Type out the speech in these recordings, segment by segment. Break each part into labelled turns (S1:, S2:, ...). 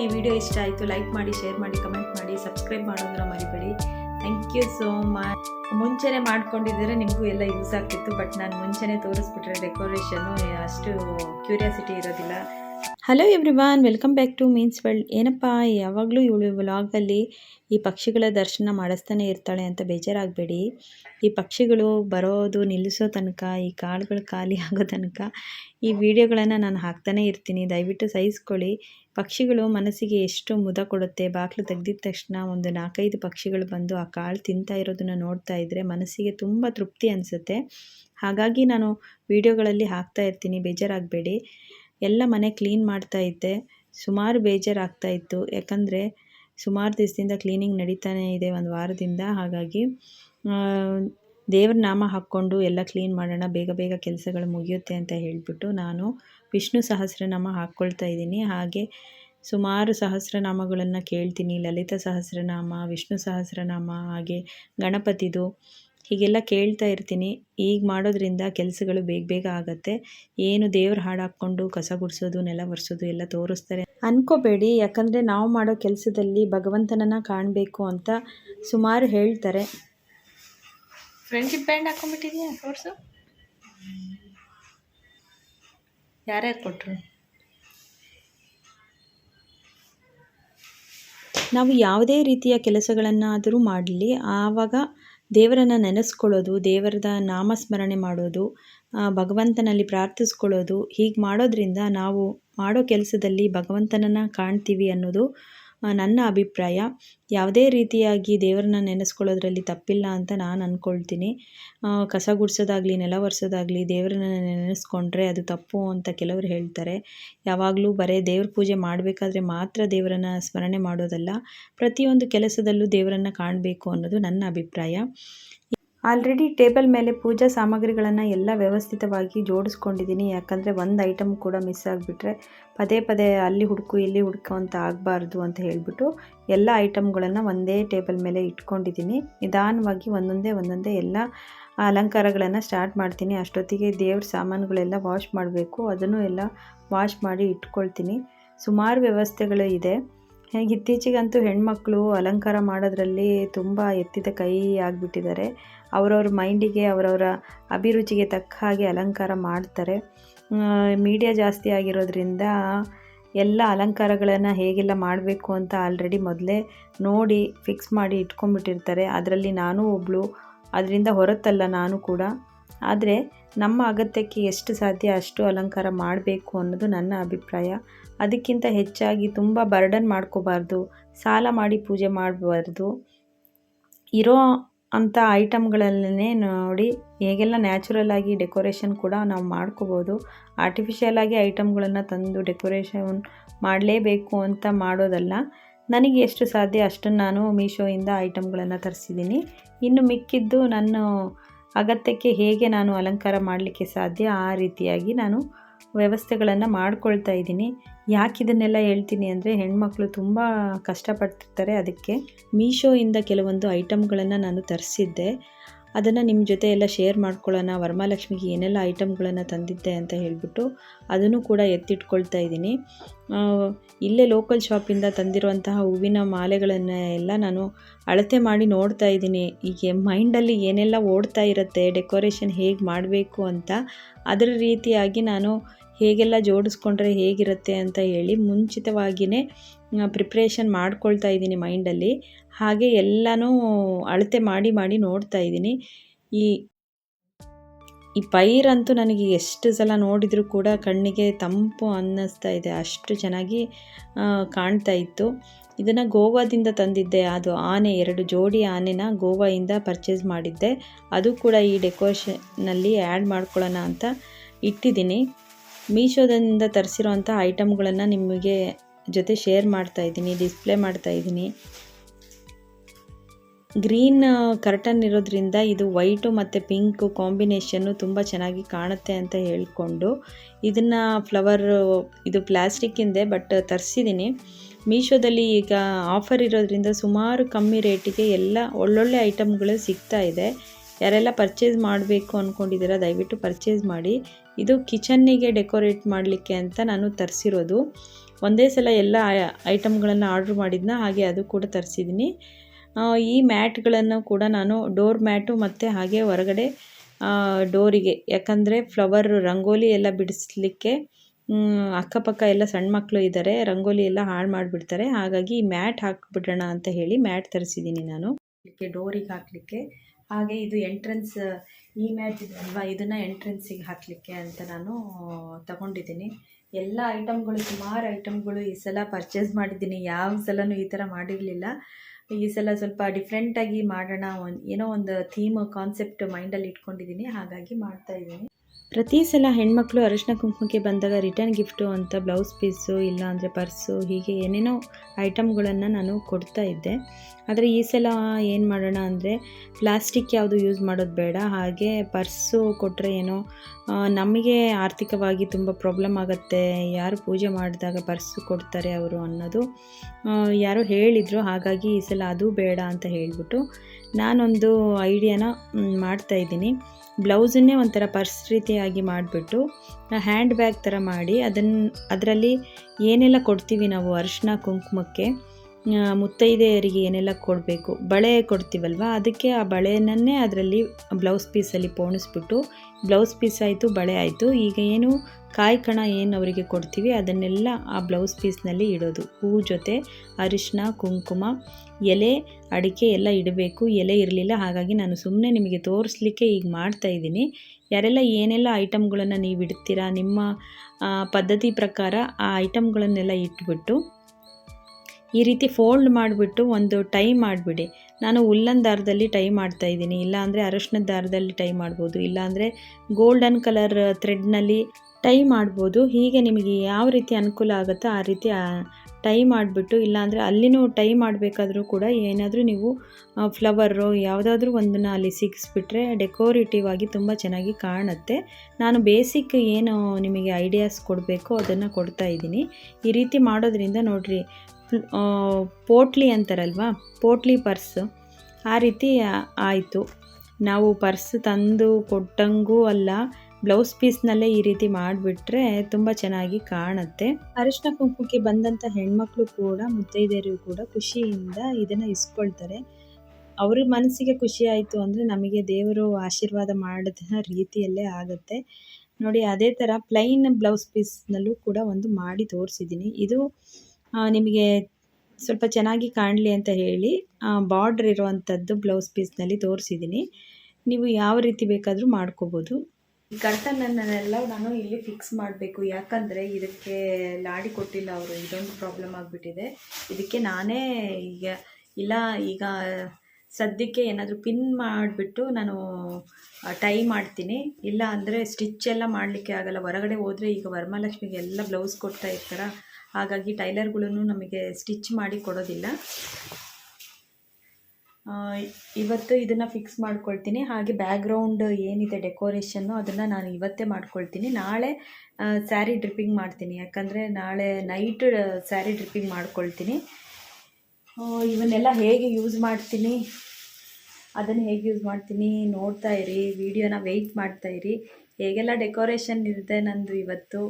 S1: ಈ ವಿಡಿಯೋ ಇಷ್ಟ ಆಯಿತು ಲೈಕ್ ಮಾಡಿ ಶೇರ್ ಮಾಡಿ ಕಮೆಂಟ್ ಮಾಡಿ ಸಬ್ಸ್ಕ್ರೈಬ್ ಮಾಡೋದನ್ನ ಮರಿಬೇಡಿ. ಥ್ಯಾಂಕ್ ಯು ಸೋ ಮಚ್ ಮುಂಚೆನೇ ಮಾಡ್ಕೊಂಡಿದ್ದರೆ ನಿಮಗೂ ಎಲ್ಲ ಯೂಸ್ ಆಗ್ತಿತ್ತು ಬಟ್ ನಾನು ಮುಂಚೆನೇ ತೋರಿಸ್ಬಿಟ್ರೆ ಡೆಕೋರೇಷನ್ನು ಅಷ್ಟು ಕ್ಯೂರಿಯಾಸಿಟಿ ಇರೋದಿಲ್ಲ. Hello everyone welcome back to means world ಏನಪ್ಪ, ಯಾವಾಗಲೂ ಇವಳು ವ್ಲಾಗಲ್ಲಿ ಈ ಪಕ್ಷಿಗಳ ದರ್ಶನ ಮಾಡಿಸ್ತಾನೆ ಇರ್ತಾಳೆ ಅಂತ ಬೇಜಾರಾಗಬೇಡಿ. ಈ ಪಕ್ಷಿಗಳು ಬರೋದು ನಿಲ್ಲಿಸೋ ತನಕ, ಈ ಕಾಳುಗಳು ಖಾಲಿ ಆಗೋ ತನಕ ಈ ವಿಡಿಯೋಗಳನ್ನು ನಾನು ಹಾಕ್ತಾನೆ ಇರ್ತೀನಿ. ದಯವಿಟ್ಟು ಸಹಿಸ್ಕೊಳ್ಳಿ. ಪಕ್ಷಿಗಳು ಮನಸ್ಸಿಗೆ ಎಷ್ಟು ಮುದ ಕೊಡುತ್ತೆ, ಬಾಗಿಲು ತೆಗ್ದಿದ ತಕ್ಷಣ ಒಂದು ನಾಲ್ಕೈದು ಪಕ್ಷಿಗಳು ಬಂದು ಆ ಕಾಳು ತಿಂತಾ ಇರೋದನ್ನು ನೋಡ್ತಾ ಇದ್ದರೆ ಮನಸ್ಸಿಗೆ ತುಂಬ ತೃಪ್ತಿ ಅನಿಸುತ್ತೆ. ಹಾಗಾಗಿ ನಾನು ವಿಡಿಯೋಗಳಲ್ಲಿ ಹಾಕ್ತಾ ಇರ್ತೀನಿ, ಬೇಜಾರಾಗಬೇಡಿ. ಎಲ್ಲ ಮನೆ ಕ್ಲೀನ್ ಮಾಡ್ತಾ ಇದ್ದೆ. ಸುಮಾರು ಬೇಜಾರಾಗ್ತಾ ಇತ್ತು. ಯಾಕಂದರೆ ಸುಮಾರು ದಿವಸದಿಂದ ಕ್ಲೀನಿಂಗ್ ನಡೀತಾನೆ ಇದೆ ಒಂದು ವಾರದಿಂದ. ಹಾಗಾಗಿ ದೇವ್ರ ನಾಮ ಹಾಕ್ಕೊಂಡು ಎಲ್ಲ ಕ್ಲೀನ್ ಮಾಡೋಣ, ಬೇಗ ಬೇಗ ಕೆಲಸಗಳು ಮುಗಿಯುತ್ತೆ ಅಂತ ಹೇಳಿಬಿಟ್ಟು ನಾನು ವಿಷ್ಣು ಸಹಸ್ರನಾಮ ಹಾಕ್ಕೊಳ್ತಾ ಇದ್ದೀನಿ. ಹಾಗೆ ಸುಮಾರು ಸಹಸ್ರನಾಮಗಳನ್ನು ಕೇಳ್ತೀನಿ. ಲಲಿತ ಸಹಸ್ರನಾಮ, ವಿಷ್ಣು ಸಹಸ್ರನಾಮ, ಹಾಗೆ ಗಣಪತಿದು ಹೀಗೆಲ್ಲ ಕೇಳ್ತಾ ಇರ್ತೀನಿ. ಈಗ ಮಾಡೋದ್ರಿಂದ ಕೆಲಸಗಳು ಬೇಗ ಬೇಗ ಆಗುತ್ತೆ. ಏನು ದೇವ್ರ ಹಾಡು ಹಾಕ್ಕೊಂಡು ಕಸ ಗುಡಿಸೋದು ನೆಲ ಒರೆಸೋದು ಎಲ್ಲ ತೋರಿಸ್ತಾರೆ. ಅನ್ಕೋಬೇಡಿ. ಯಾಕಂದರೆ ನಾವು ಮಾಡೋ ಕೆಲಸದಲ್ಲಿ ಭಗವಂತನನ್ನು ಕಾಣಬೇಕು ಅಂತ ಸುಮಾರು ಹೇಳ್ತಾರೆ. ಫ್ರೆಂಡ್ಶಿಪ್ ಬ್ಯಾಂಡ್ ಹಾಕೊಂಡ್ಬಿಟ್ಟಿದ್ಯಾ? ಯಾರ್ಯಾರು ಕೊಟ್ಟರು ನಾವು ಯಾವುದೇ ರೀತಿಯ ಕೆಲಸಗಳನ್ನಾದರೂ ಮಾಡಲಿ. ಆವಾಗ ದೇವರನ್ನು ನೆನೆಸ್ಕೊಳ್ಳೋದು, ದೇವರದ ನಾಮಸ್ಮರಣೆ ಮಾಡೋದು ಭಗವಂತನಲ್ಲಿ ಪ್ರಾರ್ಥಿಸ್ಕೊಳ್ಳೋದು, ಹೀಗೆ ಮಾಡೋದ್ರಿಂದ ನಾವು ಮಾಡೋ ಕೆಲಸದಲ್ಲಿ ಭಗವಂತನನ್ನು ಕಾಣ್ತೀವಿ ಅನ್ನೋದು ನನ್ನ ಅಭಿಪ್ರಾಯ, ಯಾವುದೇ ರೀತಿಯಾಗಿ ದೇವರನ್ನ ನೆನೆಸ್ಕೊಳ್ಳೋದ್ರಲ್ಲಿ ತಪ್ಪಿಲ್ಲ ಅಂತ ನಾನು ಅಂದ್ಕೊಳ್ತೀನಿ ಕಸ ಗುಡಿಸೋದಾಗಲಿ, ನೆಲ ಒರೆಸೋದಾಗಲಿ ದೇವರನ್ನ ನೆನೆಸ್ಕೊಂಡ್ರೆ ಅದು ತಪ್ಪು ಅಂತ ಕೆಲವರು ಹೇಳ್ತಾರೆ. ಯಾವಾಗಲೂ ಬರೀ ದೇವ್ರ ಪೂಜೆ ಮಾಡಬೇಕಾದ್ರೆ ಮಾತ್ರ ದೇವರನ್ನ ಸ್ಮರಣೆ ಮಾಡೋದಲ್ಲ, ಪ್ರತಿಯೊಂದು ಕೆಲಸದಲ್ಲೂ ದೇವರನ್ನು ಕಾಣಬೇಕು ಅನ್ನೋದು ನನ್ನ ಅಭಿಪ್ರಾಯ. ಆಲ್ರೆಡಿ ಟೇಬಲ್ ಮೇಲೆ ಪೂಜಾ ಸಾಮಗ್ರಿಗಳನ್ನು ಎಲ್ಲ ವ್ಯವಸ್ಥಿತವಾಗಿ ಜೋಡಿಸ್ಕೊಂಡಿದ್ದೀನಿ. ಯಾಕಂದರೆ ಒಂದು ಐಟಮ್ ಕೂಡ ಮಿಸ್ ಆಗಿಬಿಟ್ರೆ ಪದೇ ಪದೇ ಅಲ್ಲಿ ಹುಡುಕು, ಇಲ್ಲಿ ಹುಡುಕು ಅಂತ ಆಗಬಾರ್ದು ಅಂತ ಹೇಳಿಬಿಟ್ಟು ಎಲ್ಲ ಐಟಮ್ಗಳನ್ನು ಒಂದೇ ಟೇಬಲ್ ಮೇಲೆ ಇಟ್ಕೊಂಡಿದ್ದೀನಿ. ನಿಧಾನವಾಗಿ ಒಂದೊಂದೇ ಒಂದೊಂದೇ ಎಲ್ಲ ಅಲಂಕಾರಗಳನ್ನು ಸ್ಟಾರ್ಟ್ ಮಾಡ್ತೀನಿ. ಅಷ್ಟೊತ್ತಿಗೆ ದೇವ್ರ ಸಾಮಾನುಗಳೆಲ್ಲ ವಾಶ್ ಮಾಡಬೇಕು. ಅದನ್ನು ಎಲ್ಲ ವಾಶ್ ಮಾಡಿ ಇಟ್ಕೊಳ್ತೀನಿ. ಸುಮಾರು ವ್ಯವಸ್ಥೆಗಳು ಇದೆ. ಇತ್ತೀಚೆಗಂತೂ ಹೆಣ್ಮಕ್ಳು ಅಲಂಕಾರ ಮಾಡೋದ್ರಲ್ಲಿ ತುಂಬ ಎತ್ತಿದ ಕೈ ಆಗಿಬಿಟ್ಟಿದ್ದಾರೆ. ಅವರವ್ರ ಮೈಂಡಿಗೆ, ಅವರವರ ಅಭಿರುಚಿಗೆ ತಕ್ಕ ಹಾಗೆ ಅಲಂಕಾರ ಮಾಡ್ತಾರೆ. ಮೀಡಿಯಾ ಜಾಸ್ತಿ ಆಗಿರೋದ್ರಿಂದ ಎಲ್ಲ ಅಲಂಕಾರಗಳನ್ನು ಹೇಗೆಲ್ಲ ಮಾಡಬೇಕು ಅಂತ ಆಲ್ರೆಡಿ ಮೊದಲೇ ನೋಡಿ ಫಿಕ್ಸ್ ಮಾಡಿ ಇಟ್ಕೊಂಡ್ಬಿಟ್ಟಿರ್ತಾರೆ. ಅದರಲ್ಲಿ ನಾನು ಒಬ್ಬಳು ಅದರಿಂದ ಹೊರತಲ್ಲ ನಾನು ಕೂಡ. ಆದರೆ ನಮ್ಮ ಅಗತ್ಯಕ್ಕೆ ಎಷ್ಟು ಸಾಧ್ಯ ಅಷ್ಟು ಅಲಂಕಾರ ಮಾಡಬೇಕು ಅನ್ನೋದು ನನ್ನ ಅಭಿಪ್ರಾಯ. ಅದಕ್ಕಿಂತ ಹೆಚ್ಚಾಗಿ ತುಂಬ ಬರ್ಡನ್ ಮಾಡ್ಕೋಬಾರ್ದು, ಸಾಲ ಮಾಡಿ ಪೂಜೆ ಮಾಡಬಾರ್ದು. ಇರೋ ಅಂಥ ಐಟಮ್ಗಳಲ್ಲೇ ನೋಡಿ, ಹೇಗೆಲ್ಲ ನ್ಯಾಚುರಲ್ ಆಗಿ ಡೆಕೋರೇಷನ್ ಕೂಡ ನಾವು ಮಾಡ್ಕೋಬೋದು. ಆರ್ಟಿಫಿಷಿಯಲ್ ಆಗಿ ಐಟಮ್ಗಳನ್ನು ತಂದು ಡೆಕೋರೇಷನ್ ಮಾಡಲೇಬೇಕು ಅಂತ ಮಾಡೋದಲ್ಲ. ನನಗೆ ಎಷ್ಟು ಸಾಧ್ಯ ಅಷ್ಟನ್ನು ನಾನು ಮೀಶೋಯಿಂದ ಐಟಮ್ಗಳನ್ನು ತರಿಸಿದ್ದೀನಿ. ಇನ್ನು ಮಿಕ್ಕಿದ್ದು ನಾನು ಅಗತ್ಯಕ್ಕೆ ಹೇಗೆ ನಾನು ಅಲಂಕಾರ ಮಾಡಲಿಕ್ಕೆ ಸಾಧ್ಯ ಆ ರೀತಿಯಾಗಿ ನಾನು ವ್ಯವಸ್ಥೆಗಳನ್ನು ಮಾಡ್ಕೊಳ್ತಾ ಇದ್ದೀನಿ. ಯಾಕೆ ಇದನ್ನೆಲ್ಲ ಹೇಳ್ತೀನಿ ಅಂದರೆ ಹೆಣ್ಮಕ್ಳು ತುಂಬ ಕಷ್ಟಪಡ್ತಿರ್ತಾರೆ. ಅದಕ್ಕೆ ಮೀಶೋಯಿಂದ ಕೆಲವೊಂದು ಐಟಮ್ಗಳನ್ನು ನಾನು ತರಿಸಿದ್ದೆ. ಅದನ್ನು ನಿಮ್ಮ ಜೊತೆ ಎಲ್ಲ ಶೇರ್ ಮಾಡ್ಕೊಳ್ಳೋಣ. ವರಮಹಾಲಕ್ಷ್ಮಿಗೆ ಏನೆಲ್ಲ ಐಟಮ್ಗಳನ್ನು ತಂದಿದ್ದೆ ಅಂತ ಹೇಳಿಬಿಟ್ಟು ಅದನ್ನು ಕೂಡ ಎತ್ತಿಟ್ಕೊಳ್ತಾ ಇದ್ದೀನಿ. ಇಲ್ಲೇ ಲೋಕಲ್ ಶಾಪಿಂದ ತಂದಿರುವಂತಹ ಹೂವಿನ ಮಾಲೆಗಳನ್ನು ಎಲ್ಲ ನಾನು ಅಳತೆ ಮಾಡಿ ನೋಡ್ತಾ ಇದ್ದೀನಿ. ಈಗ ಮೈಂಡಲ್ಲಿ ಏನೆಲ್ಲ ಓಡ್ತಾ ಇರುತ್ತೆ, ಡೆಕೋರೇಷನ್ ಹೇಗೆ ಮಾಡಬೇಕು ಅಂತ, ಅದರ ರೀತಿಯಾಗಿ ನಾನು ಹೇಗೆಲ್ಲ ಜೋಡಿಸ್ಕೊಂಡ್ರೆ ಹೇಗಿರುತ್ತೆ ಅಂತ ಹೇಳಿ ಮುಂಚಿತವಾಗಿಯೇ ಪ್ರಿಪ್ರೇಷನ್ ಮಾಡ್ಕೊಳ್ತಾ ಇದ್ದೀನಿ ಮೈಂಡಲ್ಲಿ ಹಾಗೆ ಎಲ್ಲನೂ ಅಳತೆ ಮಾಡಿ ಮಾಡಿ ನೋಡ್ತಾ ಇದ್ದೀನಿ. ಈ ಈ ಪೈರಂತೂ ನನಗೆ ಎಷ್ಟು ಸಲ ನೋಡಿದರೂ ಕೂಡ ಕಣ್ಣಿಗೆ ತಂಪು ಅನ್ನಿಸ್ತಾ ಇದೆ. ಅಷ್ಟು ಚೆನ್ನಾಗಿ ಕಾಣ್ತಾ ಇತ್ತು. ಇದನ್ನು ಗೋವಾದಿಂದ ತಂದಿದ್ದೆ. ಅದು ಆನೆ, ಎರಡು ಜೋಡಿ ಆನೆನ ಗೋವಾಯಿಂದ ಪರ್ಚೇಸ್ ಮಾಡಿದ್ದೆ. ಅದು ಕೂಡ ಈ ಡೆಕೋರೇಷನ್ನಲ್ಲಿ ಆ್ಯಡ್ ಮಾಡ್ಕೊಳ್ಳೋಣ ಅಂತ ಇಟ್ಟಿದ್ದೀನಿ. ಮೀಶೋದಿಂದ ತರಿಸಿರೋಂಥ ಐಟಮ್ಗಳನ್ನು ನಿಮಗೆ ಜೊತೆ ಶೇರ್ ಮಾಡ್ತಾ ಇದ್ದೀನಿ, ಡಿಸ್ಪ್ಲೇ ಮಾಡ್ತಾ ಇದ್ದೀನಿ. ಗ್ರೀನ್ ಕರ್ಟನ್ ಇರೋದ್ರಿಂದ ಇದು ವೈಟು ಮತ್ತು ಪಿಂಕು ಕಾಂಬಿನೇಷನ್ನು ತುಂಬ ಚೆನ್ನಾಗಿ ಕಾಣುತ್ತೆ ಅಂತ ಹೇಳಿಕೊಂಡು ಇದನ್ನು ಫ್ಲವರ್, ಇದು ಪ್ಲ್ಯಾಸ್ಟಿಕ್ಕಿಂದೆ ಬಟ್ ತರಿಸಿದ್ದೀನಿ. ಮೀಶೋದಲ್ಲಿ ಈಗ ಆಫರ್ ಇರೋದ್ರಿಂದ ಸುಮಾರು ಕಮ್ಮಿ ರೇಟಿಗೆ ಎಲ್ಲ ಒಳ್ಳೊಳ್ಳೆ ಐಟಮ್ಗಳು ಸಿಗ್ತಾ ಇದೆ. ಯಾರೆಲ್ಲ ಪರ್ಚೇಸ್ ಮಾಡಬೇಕು ಅಂದ್ಕೊಂಡಿದ್ದೀರಾ ದಯವಿಟ್ಟು ಪರ್ಚೇಸ್ ಮಾಡಿ. ಇದು ಕಿಚನ್ನಿಗೆ ಡೆಕೋರೇಟ್ ಮಾಡಲಿಕ್ಕೆ ಅಂತ ನಾನು ತರಿಸಿರೋದು. ಒಂದೇ ಸಲ ಎಲ್ಲ ಐಟಮ್ಗಳನ್ನು ಆರ್ಡ್ರ್ ಮಾಡಿದ್ನ, ಹಾಗೆ ಅದು ಕೂಡ ತರಿಸಿದ್ದೀನಿ. ಈ ಮ್ಯಾಟ್ಗಳನ್ನು ಕೂಡ ನಾನು ಡೋರ್ ಮ್ಯಾಟು ಮತ್ತು ಹಾಗೆ ಹೊರಗಡೆ ಡೋರಿಗೆ ಯಾಕಂದರೆ ಫ್ಲವರ್ ರಂಗೋಲಿ ಎಲ್ಲ ಬಿಡಿಸ್ಲಿಕ್ಕೆ ಅಕ್ಕಪಕ್ಕ ಎಲ್ಲ ಸಣ್ಣ ಮಕ್ಕಳು ಇದ್ದಾರೆ, ರಂಗೋಲಿ ಎಲ್ಲ ಹಾಳು ಮಾಡಿಬಿಡ್ತಾರೆ. ಹಾಗಾಗಿ ಈ ಮ್ಯಾಟ್ ಹಾಕಿಬಿಡೋಣ ಅಂತ ಹೇಳಿ ಮ್ಯಾಟ್ ತರಿಸಿದ್ದೀನಿ ನಾನು. ಡೋರಿಗೆ ಹಾಕಲಿಕ್ಕೆ ಹಾಗೆ ಇದು ಎಂಟ್ರೆನ್ಸ್ ಈ ಮ್ಯಾಚ್ ಅಲ್ವಾ, ಇದನ್ನು ಎಂಟ್ರೆನ್ಸಿಗೆ ಹಾಕಲಿಕ್ಕೆ ಅಂತ ನಾನು ತಗೊಂಡಿದ್ದೀನಿ. ಎಲ್ಲ ಐಟಮ್ಗಳು ಸುಮಾರು ಐಟಮ್ಗಳು ಈ ಸಲ ಪರ್ಚೇಸ್ ಮಾಡಿದ್ದೀನಿ. ಯಾವ ಸಲನೂ ಈ ಥರ ಮಾಡಿರಲಿಲ್ಲ. ಈ ಸಲ ಸ್ವಲ್ಪ ಡಿಫ್ರೆಂಟಾಗಿ ಮಾಡೋಣ, ಒಂದು, ಏನೋ ಒಂದು ಥೀಮ್ ಕಾನ್ಸೆಪ್ಟ್ ಮೈಂಡಲ್ಲಿ ಇಟ್ಕೊಂಡಿದ್ದೀನಿ. ಹಾಗಾಗಿ ಮಾಡ್ತಾ ಇದ್ದೀನಿ. ಪ್ರತಿ ಸಲ ಹೆಣ್ಮಕ್ಳು ಅರಿಶಿನ ಕುಂಕುಮಕ್ಕೆ ಬಂದಾಗ ರಿಟರ್ನ್ ಗಿಫ್ಟು ಅಂತ ಬ್ಲೌಸ್ ಪೀಸು ಇಲ್ಲ ಅಂದರೆ ಪರ್ಸು ಹೀಗೆ ಏನೇನೋ ಐಟಮ್ಗಳನ್ನು ನಾನು ಕೊಡ್ತಾ ಇದ್ದೆ. ಆದರೆ ಈ ಸಲ ಏನು ಮಾಡೋಣ ಅಂದರೆ ಪ್ಲಾಸ್ಟಿಕ್ ಯಾವುದು ಯೂಸ್ ಮಾಡೋದು ಬೇಡ. ಹಾಗೆ ಪರ್ಸು ಕೊಟ್ಟರೆ ಏನೋ ನಮಗೆ ಆರ್ಥಿಕವಾಗಿ ತುಂಬ ಪ್ರಾಬ್ಲಮ್ ಆಗುತ್ತೆ. ಯಾರು ಪೂಜೆ ಮಾಡಿದಾಗ ಪರ್ಸು ಕೊಡ್ತಾರೆ ಅವರು ಅನ್ನೋದು ಯಾರೋ ಹೇಳಿದರು. ಹಾಗಾಗಿ ಈ ಸಲ ಅದು ಬೇಡ ಅಂತ ಹೇಳಿಬಿಟ್ಟು ನಾನೊಂದು ಐಡಿಯಾನ ಮಾಡ್ತಾಯಿದ್ದೀನಿ ಬ್ಲೌಸನ್ನೇ ಒಂಥರ ಪರ್ಸ್ ರೀತಿಯಾಗಿ ಮಾಡಿಬಿಟ್ಟು ಹ್ಯಾಂಡ್ ಬ್ಯಾಗ್ ಥರ ಮಾಡಿ ಅದನ್ನು ಅದರಲ್ಲಿ ಏನೆಲ್ಲ ಕೊಡ್ತೀವಿ ನಾವು ಅರಿಶಿನ ಕುಂಕುಮಕ್ಕೆ ಮುತ್ತೈದೆಯರಿಗೆ ಏನೆಲ್ಲ ಕೊಡಬೇಕು, ಬಳೆ ಕೊಡ್ತೀವಲ್ವ, ಅದಕ್ಕೆ ಆ ಬಳೆನನ್ನೇ ಅದರಲ್ಲಿ ಬ್ಲೌಸ್ ಪೀಸಲ್ಲಿ ಪೋಣಿಸ್ಬಿಟ್ಟು, ಬ್ಲೌಸ್ ಪೀಸ್ ಆಯಿತು, ಬಳೆ ಆಯಿತು, ಈಗ ಏನು ಕಾಯಿ ಕಣ ಏನು ಅವರಿಗೆ ಕೊಡ್ತೀವಿ, ಅದನ್ನೆಲ್ಲ ಆ ಬ್ಲೌಸ್ ಪೀಸ್ನಲ್ಲಿ ಇಡೋದು. ಹೂ ಜೊತೆ ಅರಿಶಿನ, ಕುಂಕುಮ, ಎಲೆ, ಅಡಿಕೆ ಎಲ್ಲ ಇಡಬೇಕು. ಎಲೆ ಇರಲಿಲ್ಲ, ಹಾಗಾಗಿ ನಾನು ಸುಮ್ಮನೆ ನಿಮಗೆ ತೋರಿಸ್ಲಿಕ್ಕೆ ಈಗ ಮಾಡ್ತಾ ಇದ್ದೀನಿ. ಯಾರೆಲ್ಲ ಏನೆಲ್ಲ ಐಟಮ್ಗಳನ್ನು ನೀವು ಇಡ್ತೀರಾ, ನಿಮ್ಮ ಪದ್ಧತಿ ಪ್ರಕಾರ ಆ ಐಟಮ್ಗಳನ್ನೆಲ್ಲ ಇಟ್ಬಿಟ್ಟು ಈ ರೀತಿ ಫೋಲ್ಡ್ ಮಾಡಿಬಿಟ್ಟು ಒಂದು ಟೈ ಮಾಡಿಬಿಡಿ. ನಾನು ಉಲ್ಲನ್ ದಾರದಲ್ಲಿ ಟೈ ಮಾಡ್ತಾ ಇದ್ದೀನಿ. ಇಲ್ಲಾಂದರೆ ಅರಶಿನ ದಾರದಲ್ಲಿ ಟೈ ಮಾಡ್ಬೋದು. ಇಲ್ಲಾಂದರೆ ಗೋಲ್ಡನ್ ಕಲರ್ ಥ್ರೆಡ್ನಲ್ಲಿ ಟೈ ಮಾಡ್ಬೋದು. ಹೀಗೆ ನಿಮಗೆ ಯಾವ ರೀತಿ ಅನುಕೂಲ ಆಗುತ್ತೋ ಆ ರೀತಿ ಟೈ ಮಾಡಿಬಿಟ್ಟು, ಇಲ್ಲಾಂದರೆ ಅಲ್ಲಿನೂ ಟೈ ಮಾಡಬೇಕಾದ್ರೂ ಕೂಡ ಏನಾದರೂ ನೀವು ಫ್ಲವರು ಯಾವುದಾದ್ರೂ ಒಂದನ್ನು ಅಲ್ಲಿ ಸಿಗಿಸ್ಬಿಟ್ರೆ ಡೆಕೋರೇಟಿವ್ ಆಗಿ ತುಂಬ ಚೆನ್ನಾಗಿ ಕಾಣುತ್ತೆ. ನಾನು ಬೇಸಿಕ್ ಏನು ನಿಮಗೆ ಐಡಿಯಾಸ್ ಕೊಡಬೇಕು ಅದನ್ನು ಕೊಡ್ತಾ ಇದ್ದೀನಿ. ಈ ರೀತಿ ಮಾಡೋದ್ರಿಂದ ನೋಡಿರಿ ಪೋಟ್ಲಿ ಅಂತಾರಲ್ವಾ, ಪೋಟ್ಲಿ ಪರ್ಸ್, ಆ ರೀತಿ ಆಯಿತು. ನಾವು ಪರ್ಸ್ ತಂದು ಕೊಟ್ಟಂಗೂ ಅಲ್ಲ ಬ್ಲೌಸ್ ಪೀಸ್ನಲ್ಲೇ ಈ ರೀತಿ ಮಾಡಿಬಿಟ್ರೆ ತುಂಬ ಚೆನ್ನಾಗಿ ಕಾಣುತ್ತೆ. ಅರಿಶಿನ ಕುಂಕುಮಕ್ಕೆ ಬಂದಂಥ ಹೆಣ್ಮಕ್ಳು ಕೂಡ, ಮುತ್ತೈದೆಯರು ಕೂಡ ಖುಷಿಯಿಂದ ಇದನ್ನು ಇಸ್ಕೊಳ್ತಾರೆ. ಅವ್ರ ಮನಸ್ಸಿಗೆ ಖುಷಿ ಆಯಿತು ಅಂದರೆ ನಮಗೆ ದೇವರು ಆಶೀರ್ವಾದ ಮಾಡಿದ ರೀತಿಯಲ್ಲೇ ಆಗುತ್ತೆ. ನೋಡಿ, ಅದೇ ಥರ ಪ್ಲೈನ್ ಬ್ಲೌಸ್ ಪೀಸ್ನಲ್ಲೂ ಕೂಡ ಒಂದು ಮಾಡಿ ತೋರಿಸಿದ್ದೀನಿ. ಇದು ನಿಮಗೆ ಸ್ವಲ್ಪ ಚೆನ್ನಾಗಿ ಕಾಣಲಿ ಅಂತ ಹೇಳಿ ಬಾರ್ಡ್ರ್ ಇರುವಂಥದ್ದು ಬ್ಲೌಸ್ ಪೀಸ್ನಲ್ಲಿ ತೋರಿಸಿದ್ದೀನಿ. ನೀವು ಯಾವ ರೀತಿ ಬೇಕಾದರೂ ಮಾಡ್ಕೋಬೋದು. ಈ ಕರ್ಟನನ್ನೆಲ್ಲ ನಾನು ಇಲ್ಲಿ ಫಿಕ್ಸ್ ಮಾಡಬೇಕು. ಯಾಕಂದರೆ ಇದಕ್ಕೆ ಲಾಡಿ ಕೊಟ್ಟಿಲ್ಲ ಅವರು. ಇದೊಂದು ಪ್ರಾಬ್ಲಮ್ ಆಗಿಬಿಟ್ಟಿದೆ. ಇದಕ್ಕೆ ನಾನೇ ಈಗ, ಇಲ್ಲ, ಈಗ ಸದ್ಯಕ್ಕೆ ಏನಾದರೂ ಪಿನ್ ಮಾಡಿಬಿಟ್ಟು ನಾನು ಟೈ ಮಾಡ್ತೀನಿ. ಇಲ್ಲ ಅಂದರೆ ಸ್ಟಿಚ್ ಎಲ್ಲ ಮಾಡಲಿಕ್ಕೆ ಆಗಲ್ಲ. ಹೊರಗಡೆ ಹೋದರೆ ಈಗ ವರಮಹಾಲಕ್ಷ್ಮಿಗೆ ಎಲ್ಲ ಬ್ಲೌಸ್ ಕೊಡ್ತಾ ಇರ್ತಾರೆ? ಹಾಗಾಗಿ ಟೈಲರ್ಗಳೂ ನಮಗೆ ಸ್ಟಿಚ್ ಮಾಡಿ ಕೊಡೋದಿಲ್ಲ. ಇವತ್ತು ಇದನ್ನು ಫಿಕ್ಸ್ ಮಾಡ್ಕೊಳ್ತೀನಿ. ಹಾಗೆ ಬ್ಯಾಕ್ಗ್ರೌಂಡ್ ಏನಿದೆ ಡೆಕೋರೇಷನ್ನು ಅದನ್ನು ನಾನು ಇವತ್ತೇ ಮಾಡ್ಕೊಳ್ತೀನಿ. ನಾಳೆ ಸ್ಯಾರಿ ಡ್ರಿಪ್ಪಿಂಗ್ ಮಾಡ್ತೀನಿ. ಯಾಕಂದರೆ ನಾಳೆ ನೈಟ್ ಸ್ಯಾರಿ ಡ್ರಿಪ್ಪಿಂಗ್ ಮಾಡ್ಕೊಳ್ತೀನಿ. ಇವನ್ನೆಲ್ಲ ಹೇಗೆ ಯೂಸ್ ಮಾಡ್ತೀನಿ? ಅದನ್ನು ಹೇಗೆ ಯೂಸ್ ಮಾಡ್ತೀನಿ? ನೋಡ್ತಾ ಇರಿ. ವಿಡಿಯೋನ ವೆಯ್ಟ್ ಮಾಡ್ತಾ ಇರಿ. ಹೇಗೆಲ್ಲ ಡೆಕೋರೇಷನ್ ಇದೆ ನಂದು ಇವತ್ತು?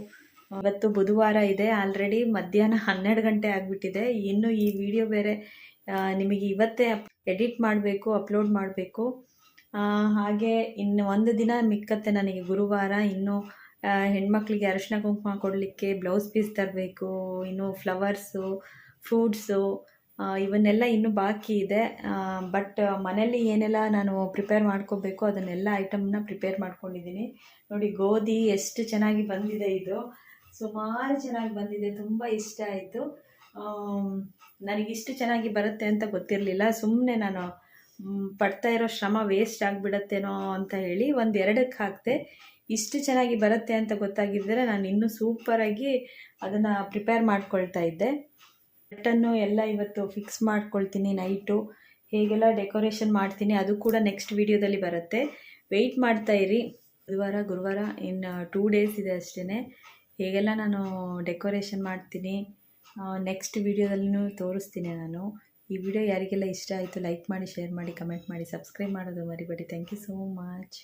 S1: ಇವತ್ತು ಬುಧವಾರ ಇದೆ. ಆಲ್ರೆಡಿ ಮಧ್ಯಾಹ್ನ ಹನ್ನೆರಡು ಗಂಟೆ ಆಗಿಬಿಟ್ಟಿದೆ. ಇನ್ನು ಈ ವಿಡಿಯೋ ಬೇರೆ ನಿಮಗೆ ಇವತ್ತೇ ಎಡಿಟ್ ಮಾಡಬೇಕು, ಅಪ್ಲೋಡ್ ಮಾಡಬೇಕು. ಹಾಗೆ ಇನ್ನು ಒಂದು ದಿನ ಮಿಕ್ಕತ್ತೆ ನನಗೆ ಗುರುವಾರ. ಇನ್ನು ಹೆಣ್ಮಕ್ಳಿಗೆ ಅರಿಶಿನ ಕುಂಕುಮ ಕೊಡಲಿಕ್ಕೆ ಬ್ಲೌಸ್ ಪೀಸ್ ತರಬೇಕು, ಇನ್ನು ಫ್ಲವರ್ಸು, ಫ್ರೂಟ್ಸು ಇವನ್ನೆಲ್ಲ ಇನ್ನೂ ಬಾಕಿ ಇದೆ. ಬಟ್ ಮನೇಲಿ ಏನೆಲ್ಲ ನಾನು ಪ್ರಿಪೇರ್ ಮಾಡ್ಕೋಬೇಕು, ಅದನ್ನೆಲ್ಲ ಐಟಮ್ನ ಪ್ರಿಪೇರ್ ಮಾಡ್ಕೊಂಡಿದ್ದೀನಿ. ನೋಡಿ, ಗೋಧಿ ಎಷ್ಟು ಚೆನ್ನಾಗಿ ಬಂದಿದೆ ಇದು. ಸುಮಾರು ಚೆನ್ನಾಗಿ ಬಂದಿದೆ, ತುಂಬ ಇಷ್ಟ ಆಯಿತು. ನನಗಿಷ್ಟು ಚೆನ್ನಾಗಿ ಬರುತ್ತೆ ಅಂತ ಗೊತ್ತಿರಲಿಲ್ಲ. ಸುಮ್ಮನೆ ನಾನು ಪಡ್ತಾ ಇರೋ ಶ್ರಮ ವೇಸ್ಟ್ ಆಗಿಬಿಡತ್ತೇನೋ ಅಂತ ಹೇಳಿ ಒಂದು ಎರಡಕ್ಕೆ ಹಾಕಿದೆ ಇಷ್ಟು ಚೆನ್ನಾಗಿ ಬರುತ್ತೆ ಅಂತ ಗೊತ್ತಾಗಿದ್ದರೆ ನಾನು ಇನ್ನೂ ಸೂಪರಾಗಿ ಅದನ್ನು ಪ್ರಿಪೇರ್ ಮಾಡ್ಕೊಳ್ತಾ ಇದ್ದೆ. ಬಟನ್ನು ಎಲ್ಲ ಇವತ್ತು ಫಿಕ್ಸ್ ಮಾಡ್ಕೊಳ್ತೀನಿ ನೈಟು ಹೇಗೆಲ್ಲ ಡೆಕೋರೇಷನ್ ಮಾಡ್ತೀನಿ ಅದು ಕೂಡ ನೆಕ್ಸ್ಟ್ ವೀಡಿಯೋದಲ್ಲಿ ಬರುತ್ತೆ. ವೆಯ್ಟ್ ಮಾಡ್ತಾ ಇರಿ. ಬುಧವಾರ, ಗುರುವಾರ ಇನ್ನು ಟೂ ಡೇಸ್ ಇದೆ ಅಷ್ಟೇ ಹೇಗೆಲ್ಲ ನಾನು ಡೆಕೋರೇಷನ್ ಮಾಡ್ತೀನಿ ನೆಕ್ಸ್ಟ್ ವೀಡಿಯೋದಲ್ಲಿನೂ ತೋರಿಸ್ತೀನಿ ನಾನು. ಈ ವಿಡಿಯೋ ಯಾರಿಗೆಲ್ಲ ಇಷ್ಟ ಆಯಿತು ಲೈಕ್ ಮಾಡಿ ಶೇರ್ ಮಾಡಿ ಕಮೆಂಟ್ ಮಾಡಿ ಸಬ್ಸ್ಕ್ರೈಬ್ ಮಾಡೋದು ಮರಿಬೇಡಿ. Thank you so much